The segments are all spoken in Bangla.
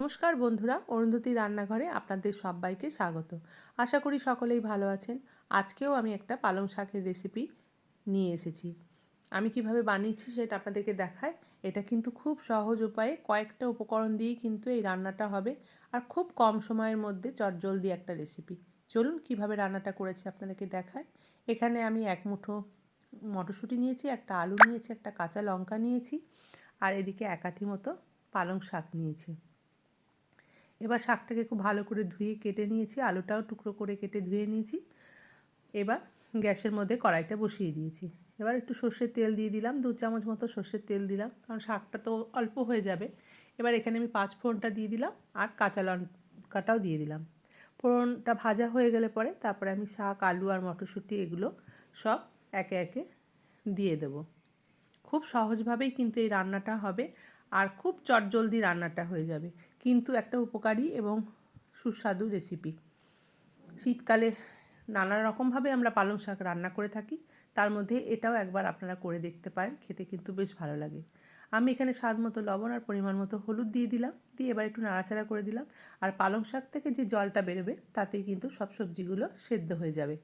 নমস্কার বন্ধুরা, অরুন্ধতী রান্নাঘরে আপনাদের সবাইকে স্বাগত। আশা করি সকলেই ভালো আছেন। আজকেও আমি একটা পালং শাকের রেসিপি নিয়ে এসেছি। আমি কীভাবে বানিয়েছি সেটা আপনাদেরকে দেখায়। এটা কিন্তু খুব সহজ উপায়ে কয়েকটা উপকরণ দিয়েই কিন্তু এই রান্নাটা হবে। আর খুব কম সময়ের মধ্যে চটজলদি একটা রেসিপি চলুন কীভাবে রান্নাটা করেছি আপনাদেরকে দেখায়। এখানে আমি এক মুঠো মটরশুঁটি নিয়েছি, একটা আলু নিয়েছি, একটা কাঁচা লঙ্কা নিয়েছি, আর এদিকে একাঠি মতো পালং শাক নিয়েছি। এবার শাকটাকে খুব ভালো করে ধুয়ে কেটে নিয়েছি, আলুটাও টুকরো করে কেটে ধুয়ে নিয়েছি। এবার গ্যাসের মধ্যে কড়াইটা বসিয়ে দিয়েছি। এবার একটু সর্ষের তেল দিয়ে দিলাম, দু চামচ মতো সর্ষের তেল দিলাম, কারণ শাকটা তো অল্প হয়ে যাবে। এবার এখানে আমি পাঁচ ফোড়নটা দিয়ে দিলাম আর কাঁচা লঙ্কাটাও দিয়ে দিলাম। ফোড়নটা ভাজা হয়ে গেলে পরে তারপরে আমি শাক, আলু আর মটরশুঁটি এগুলো সব একে একে দিয়ে দেব। খুব সহজভাবেই কিন্তু এই রান্নাটা হবে। আর খুব চটজলদি রান্নাটা হয়ে যাবে। কিন্তু একটা উপকারী এবং সুস্বাদু রেসিপি শীতকালে নানা রকমভাবে আমরা পালং শাক রান্না করে থাকি। তার মধ্যে এটাও একবার আপনারা করে দেখতে পারেন, খেতে কিন্তু বেশ ভালো লাগে। আমি এখানে স্বাদ মতো লবণ আর পরিমাণ মতো হলুদ দিয়ে দিলাম, দিয়ে এবার একটু নাড়াচাড়া করে দিলাম। আর পালং শাক থেকে যে জলটা বেরোবে তাতেই কিন্তু সব সবজিগুলো সেদ্ধ হয়ে যাবে।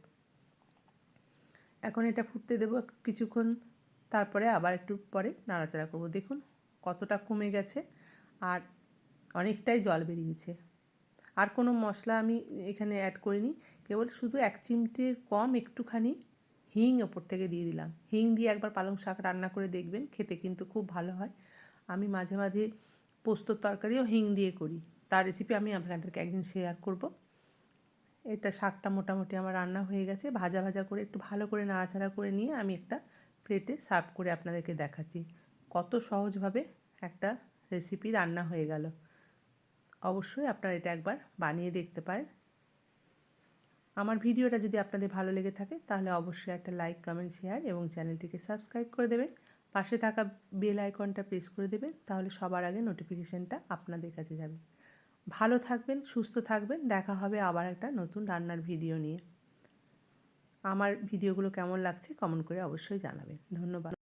এখন এটা ফুটতে দেবো কিছুক্ষণ, তারপরে আবার একটু পরে নাড়াচাড়া করব। দেখুন। কতটা কমে গেছে আর অনেকটাই জল বেরিয়েছে। আর কোনো মশলা আমি এখানে অ্যাড করিনি, কেবল শুধু এক চিমটির কম একটুখানি হিং ওপর থেকে দিয়ে দিলাম। হিং দিয়ে একবার পালং শাক রান্না করে দেখবেন, খেতে কিন্তু খুব ভালো হয়। আমি মাঝে মাঝে পোস্তর তরকারিও হিং দিয়ে করি। তার রেসিপি আমি আপনাদেরকে একদিন শেয়ার করব। এটা শাকটা মোটামুটি আমার রান্না হয়ে গেছে। ভাজা ভাজা করে একটু ভালো করে নাড়াচাড়া করে নিয়ে আমি একটা প্লেটে সার্ভ করে আপনাদেরকে দেখাচ্ছি। কত সহজভাবে একটা রেসিপি রান্না হয়ে গেল। অবশ্যই আপনারা এটা একবার বানিয়ে দেখতে পারেন। আমার ভিডিওটা যদি আপনাদের ভালো লেগে থাকে, তাহলে অবশ্যই একটা লাইক কমেন্ট শেয়ার এবং চ্যানেলটিকে সাবস্ক্রাইব করে দেবেন। পাশে থাকা বেল আইকনটা প্রেস করে দেবেন, তাহলে সবার আগে নোটিফিকেশানটা আপনাদের কাছে যাবে। ভালো থাকবেন, সুস্থ থাকবেন, দেখা হবে আবার একটা নতুন রান্নার ভিডিও নিয়ে। আমার ভিডিওগুলো কেমন লাগছে কমেন্ট করে অবশ্যই জানাবেন। ধন্যবাদ।